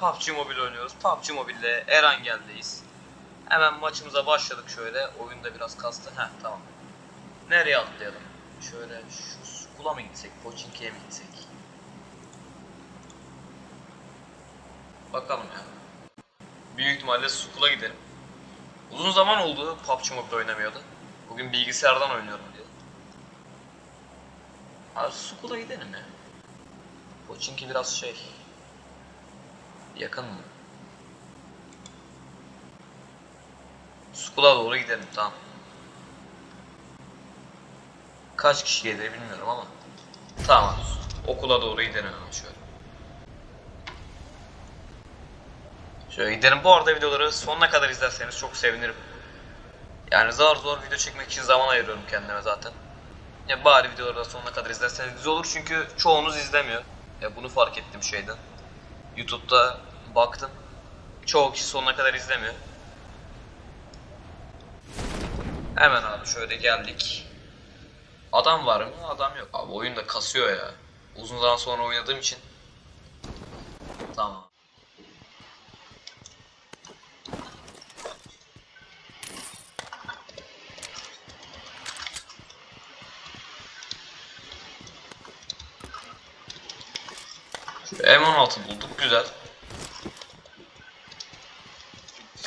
PUBG Mobile oynuyoruz. PUBG Mobile'de Erangel'deyiz. Hemen maçımıza başladık şöyle. Oyunda biraz kastı. Heh tamam. Nereye atlayalım? Şöyle şu Skull'a mı gitsek? Pochinki'ye mi gitsek? Bakalım ya. Büyük ihtimalle Skull'a gidelim. Uzun zaman oldu PUBG Mobile oynamıyordu. Bugün bilgisayardan oynuyorum diye. Abi Skull'a gidelim ya. Pochinki biraz şey... Yakın mı? Skull'a doğru gidelim tamam. Kaç kişi gelir bilmiyorum ama. Tamam. Okula doğru gidelim hemen şöyle. Şöyle gidelim. Bu arada videoları sonuna kadar izlerseniz çok sevinirim. Yani zar zor video çekmek için zaman ayırıyorum kendime zaten. Ya bari videoları da sonuna kadar izlerseniz güzel olur çünkü çoğunuz izlemiyor. Ya bunu fark ettim şeyden. YouTube'da baktım. Çoğu kişi sonuna kadar izlemiyor. Hemen abi şöyle geldik. Adam var mı? Adam yok. Abi oyun da kasıyor ya. Uzun zaman sonra oynadığım için. Tamam. Şu M16 bulduk güzel.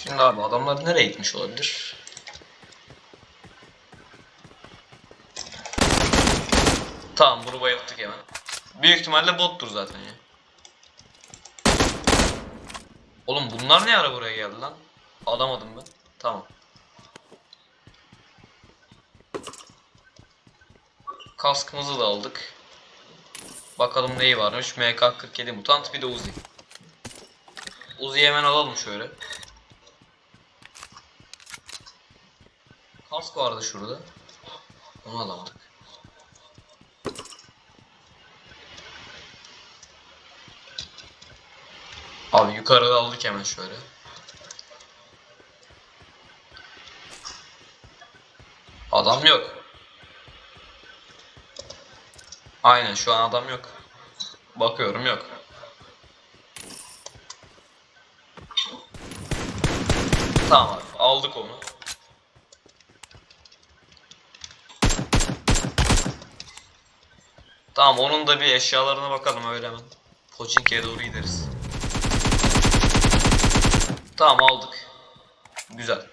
Şimdi abi adamlar nereye gitmiş olabilir? Tamam bunu bayılttık hemen. Büyük ihtimalle bottur zaten ya. Oğlum bunlar ne ara buraya geldi lan? Alamadım ben. Tamam. Kaskımızı da aldık. Bakalım neyi varmış. MK47 mutant bir de Uzi. Uzi'yi hemen alalım şöyle. Kask vardı şurada. Onu alamadık. Abi yukarıda aldık hemen şöyle. Adam yok. Aynen şu an adam yok. Bakıyorum yok. Tamam abi aldık onu. Tamam onun da bir eşyalarına bakalım öyle hemen. Pochinki'ye doğru gideriz. Tamam aldık. Güzel.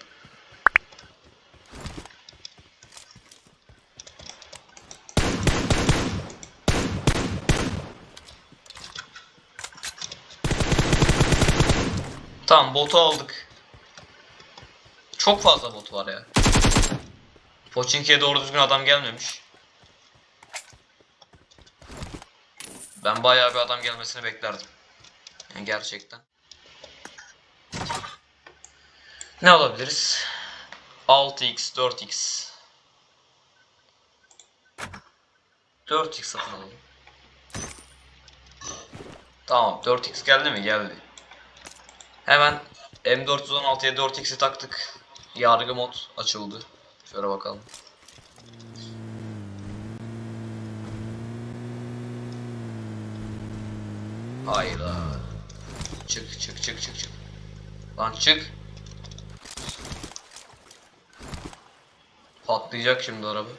Tamam botu aldık. Çok fazla bot var ya. Pochinki'ye doğru düzgün adam gelmemiş. Ben bayağı bir adam gelmesini beklerdim. Yani gerçekten. Ne alabiliriz? 6x, 4x. 4x satın alalım. Tamam 4x geldi mi? Geldi. Hemen M416'ya 4x'i taktık. Yargı mod açıldı. Şöyle bakalım. Hayda. Çık çık çık çık çık. Lan çık. Patlayacak şimdi araba.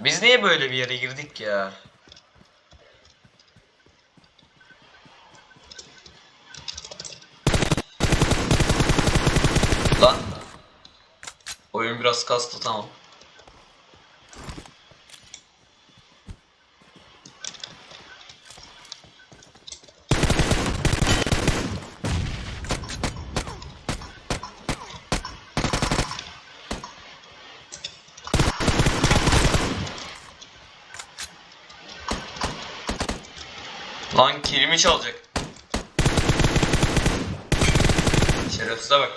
Biz niye böyle bir yere girdik ya? Lan. Oyun biraz kastı tamam. Lan kilimi çalacak. Şerefsize bak.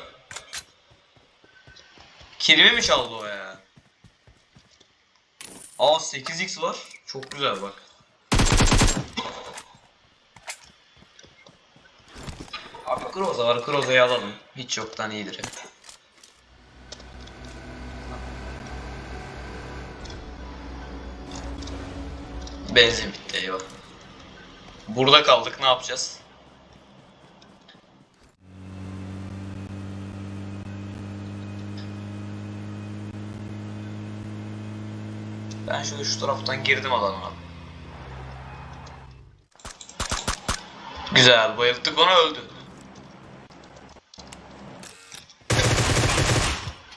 Kilimi mi çaldı o ya? Aa 8x var. Çok güzel bak. Abi Groza var. Groza'yı alalım. Hiç yoktan iyidir. ya. Benzin bitti eyvah. Burada kaldık ne yapacağız? Ben şöyle şu taraftan girdim alana. Güzel bayılttık onu öldü.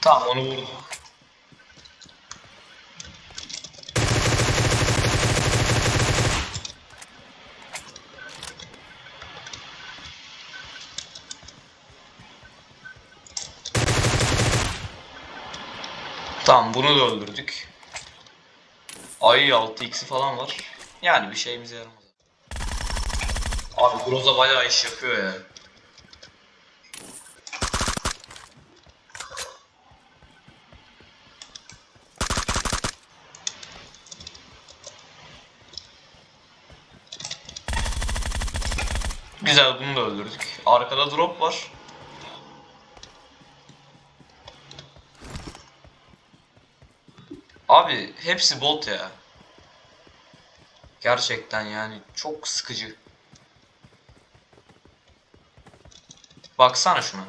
Tamam onu vurdum. Tamam bunu da öldürdük. Ay 6x'i falan var. Yani bir şeyimize yaramaz. Abi Groza bayağı iş yapıyor ya. Güzel bunu da öldürdük. Arkada drop var. Abi hepsi bot ya. Gerçekten yani çok sıkıcı. Baksana şuna.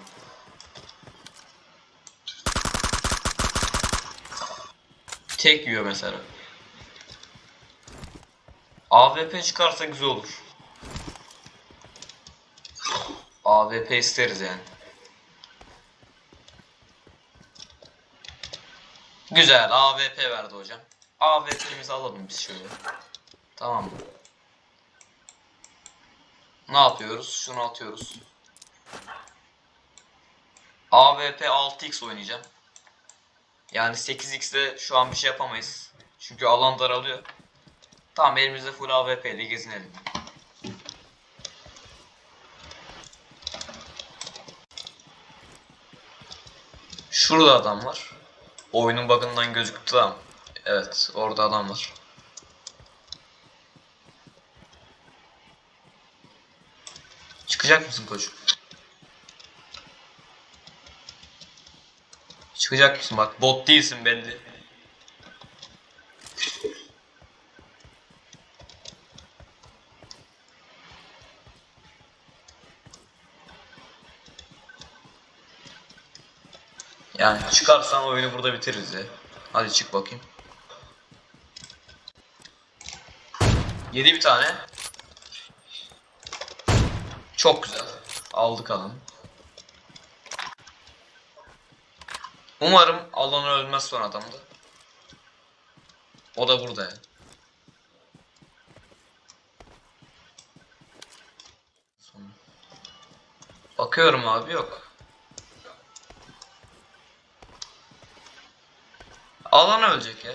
Tek yiyor mesela. AWP çıkarsa güzel olur. AWP isteriz yani. Güzel AWP verdi hocam. AWP'mizi alalım biz şöyle. Tamam mı? Ne yapıyoruz? Şunu atıyoruz. AWP 6x oynayacağım. Yani 8x'de şu an bir şey yapamayız. Çünkü alan daralıyor. Tamam elimizde full AWP ile gezinelim. Şurada adam var. Oyunun bug'ından gözüktü ama. Evet orada adam var. Çıkacak mısın koç? Çıkacak mısın bak bot değilsin belli. Yani çıkarsan oyunu burada bitiririz ya. Hadi çık bakayım. Yedi bir tane. Çok güzel. Aldık alanı. Umarım alanı ölmez son adamda. O da burada ya. Bakıyorum abi yok. Alan ölecek ya.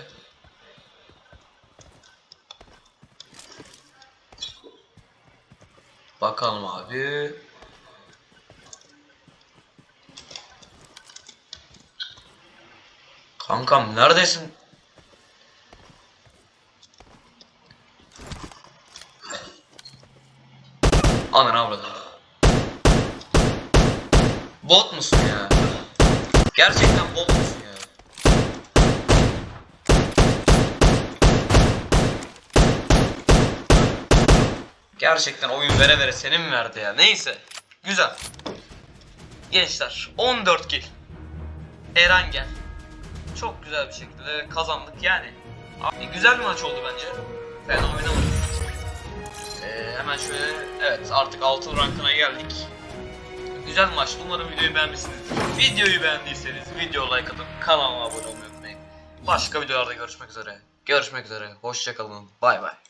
Bakalım abi. Kankam neredesin? Ananı avradım. Bot musun ya? Gerçekten bot musun ya? Gerçekten oyun vere vere senin verdi ya? Neyse. Güzel. Gençler 14 kill. Eren gel. Çok güzel bir şekilde kazandık yani. Abi, güzel bir maç oldu bence. Fena oynamadık. Ee, hemen şöyle evet artık altın rankına geldik. Güzel maçtı. Umarım videoyu beğenmişsinizdir. Videoyu beğendiyseniz video like atıp kanalıma abone olmayı unutmayın. Başka videolarda görüşmek üzere. Görüşmek üzere. Hoşçakalın. Bay bay.